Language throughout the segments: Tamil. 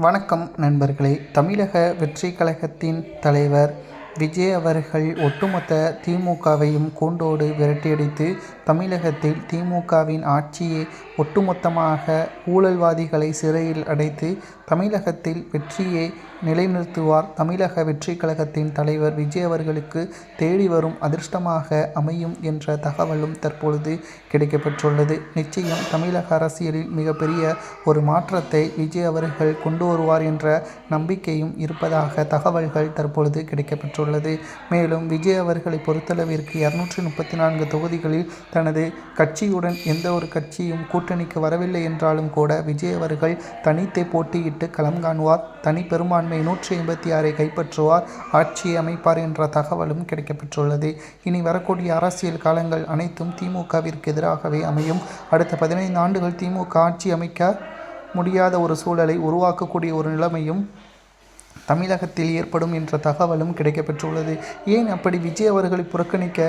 வணக்கம் நண்பர்களே. தமிழக வெற்றி கழகத்தின் தலைவர் விஜய் அவர்கள் ஒட்டுமொத்த திமுகவையும் கூண்டோடு விரட்டியடித்து தமிழகத்தில் திமுகவின் ஆட்சியை ஒட்டுமொத்தமாக ஊழல்வாதிகளை சிறையில் அடைத்து தமிழகத்தில் வெற்றியை நிலைநிறுத்துவார் தமிழக வெற்றி கழகத்தின் தலைவர் விஜய் அவர்களுக்கு தேடி வரும் அதிர்ஷ்டமாக அமையும் என்ற தகவலும் தற்பொழுது கிடைக்கப்பெற்றுள்ளது. நிச்சயம் தமிழக அரசியலில் மிகப்பெரிய ஒரு மாற்றத்தை விஜய் அவர்கள் கொண்டு வருவார் என்ற நம்பிக்கையும் இருப்பதாக தகவல்கள் தற்பொழுது கிடைக்கப்பெற்றுள்ளது. மேலும் விஜய் அவர்களை பொறுத்தளவிற்கு இருநூற்றி முப்பத்தி நான்கு தொகுதிகளில் தனது கட்சியுடன் எந்த ஒரு கட்சியும் கூட்டணிக்கு வரவில்லை என்றாலும் கூட விஜய் அவர்கள் தனித்தே போட்டியிட்டு களம் காணுவார். தனி பெரும்பான்மை நூற்றி ஐம்பத்தி ஆறை கைப்பற்றுவார். ஆட்சியை அமைப்பார் என்ற தகவலும் கிடைக்கப்பெற்றுள்ளது. இனி வரக்கூடிய அரசியல் காலங்கள் அனைத்தும் திமுகவிற்கு எதிராகவே அமையும். அடுத்த பதினைந்து ஆண்டுகள் திமுக ஆட்சி அமைக்க முடியாத ஒரு சூழலை உருவாக்கக்கூடிய ஒரு நிலைமையும் தமிழகத்தில் ஏற்படும் என்ற தகவலும் கிடைக்கப்பெற்றுள்ளது. ஏன் அப்படி விஜய் அவர்களை புறக்கணிக்க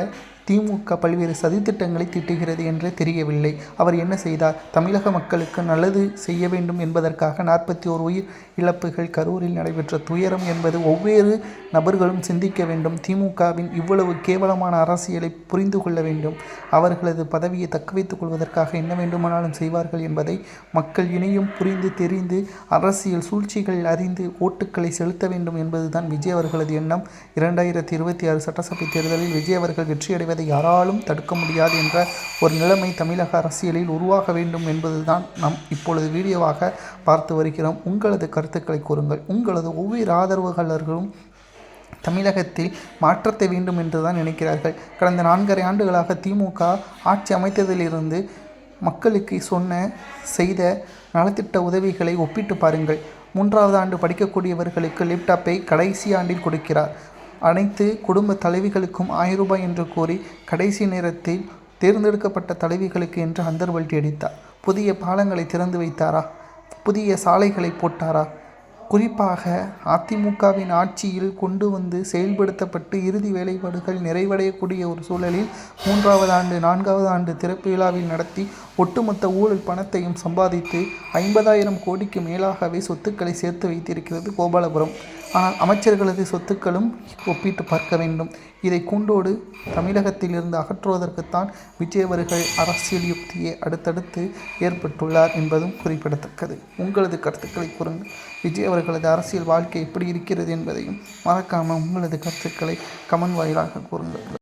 திமுக பல்வேறு சதித்திட்டங்களை திட்டுகிறது என்றே தெரியவில்லை. அவர் என்ன செய்தார்? தமிழக மக்களுக்கு நல்லது செய்ய வேண்டும் என்பதற்காக நாற்பத்தி ஓர் உயிர் இழப்புகள் கரூரில் நடைபெற்ற துயரம் என்பது ஒவ்வொரு நபர்களும் சிந்திக்க வேண்டும். திமுகவின் இவ்வளவு கேவலமான அரசியலை புரிந்து கொள்ள வேண்டும். அவர்களது பதவியை தக்க வைத்துக் கொள்வதற்காக என்ன வேண்டுமானாலும் செய்வார்கள் என்பதை மக்கள் இணையும் புரிந்து தெரிந்து அரசியல் சூழ்ச்சிகள் அறிந்து ஓட்டுக்களை செலுத்த வேண்டும் என்பதுதான் விஜய் அவர்களது எண்ணம். இரண்டாயிரத்தி இருபத்தி ஆறு சட்டசபை தேர்தலில் விஜய் அவர்கள் வெற்றியடைவதை யாராலும் தடுக்க முடியாது என்ற ஒரு நிலைமை தமிழக அரசியலில் உருவாக வேண்டும் என்பதுதான் நாம் இப்பொழுது வீடியோவாக பார்த்து வருகிறோம். உங்களது கருத்துக்களை கூறுங்கள். உங்களது ஒவ்வொரு ஆதரவுகளர்களும் தமிழகத்தில் மாற்றத்தை வேண்டும் என்று தான் நினைக்கிறார்கள். கடந்த நான்கரை ஆண்டுகளாக திமுக ஆட்சி அமைத்ததிலிருந்து மக்களுக்கு சொன்ன செய்த நலத்திட்ட உதவிகளை ஒப்பிட்டு பாருங்கள். மூன்றாவது ஆண்டு படிக்கக்கூடியவர்களுக்கு லேப்டாப்பை கடைசி ஆண்டில் கொடுக்கிறார். அனைத்து குடும்ப தலைவிகளுக்கும் ஆயிரம் ரூபாய் என்று கூறி கடைசி நேரத்தில் தேர்ந்தெடுக்கப்பட்ட தலைவிகளுக்கு என்று அந்தர்வல்ட்டி அடித்தார். புதிய பாலங்களை திறந்து வைத்தாரா? புதிய சாலைகளை போட்டாரா? குறிப்பாக அதிமுகவின் ஆட்சியில் கொண்டு வந்து செயல்படுத்தப்பட்டு இறுதி வேலைப்பாடுகள் நிறைவடையக்கூடிய ஒரு சூழலில் மூன்றாவது ஆண்டு நான்காவது ஆண்டு திறப்பு விழாவில் நடத்தி ஒட்டுமொத்த ஊழல் பணத்தையும் சம்பாதித்து ஐம்பதாயிரம் கோடிக்கு மேலாகவே சொத்துக்களை சேர்த்து வைத்திருக்கிறது கோபாலபுரம். ஆனால் அமைச்சர்களது சொத்துக்களும் ஒப்பிட்டு பார்க்க வேண்டும். இதை கூண்டோடு தமிழகத்தில் இருந்து அகற்றுவதற்குத்தான் விஜய் அவர்கள் அரசியல் யுக்தியை அடுத்தடுத்து ஏற்பட்டுள்ளார் என்பதும் குறிப்பிடத்தக்கது. உங்களது கருத்துக்களை கூறுங்கள். விஜய் அவர்களது அரசியல் வாழ்க்கை எப்படி இருக்கிறது என்பதையும் மறக்காமல் உங்களது கருத்துக்களை கமன் வாயிலாக கூறுங்கள்.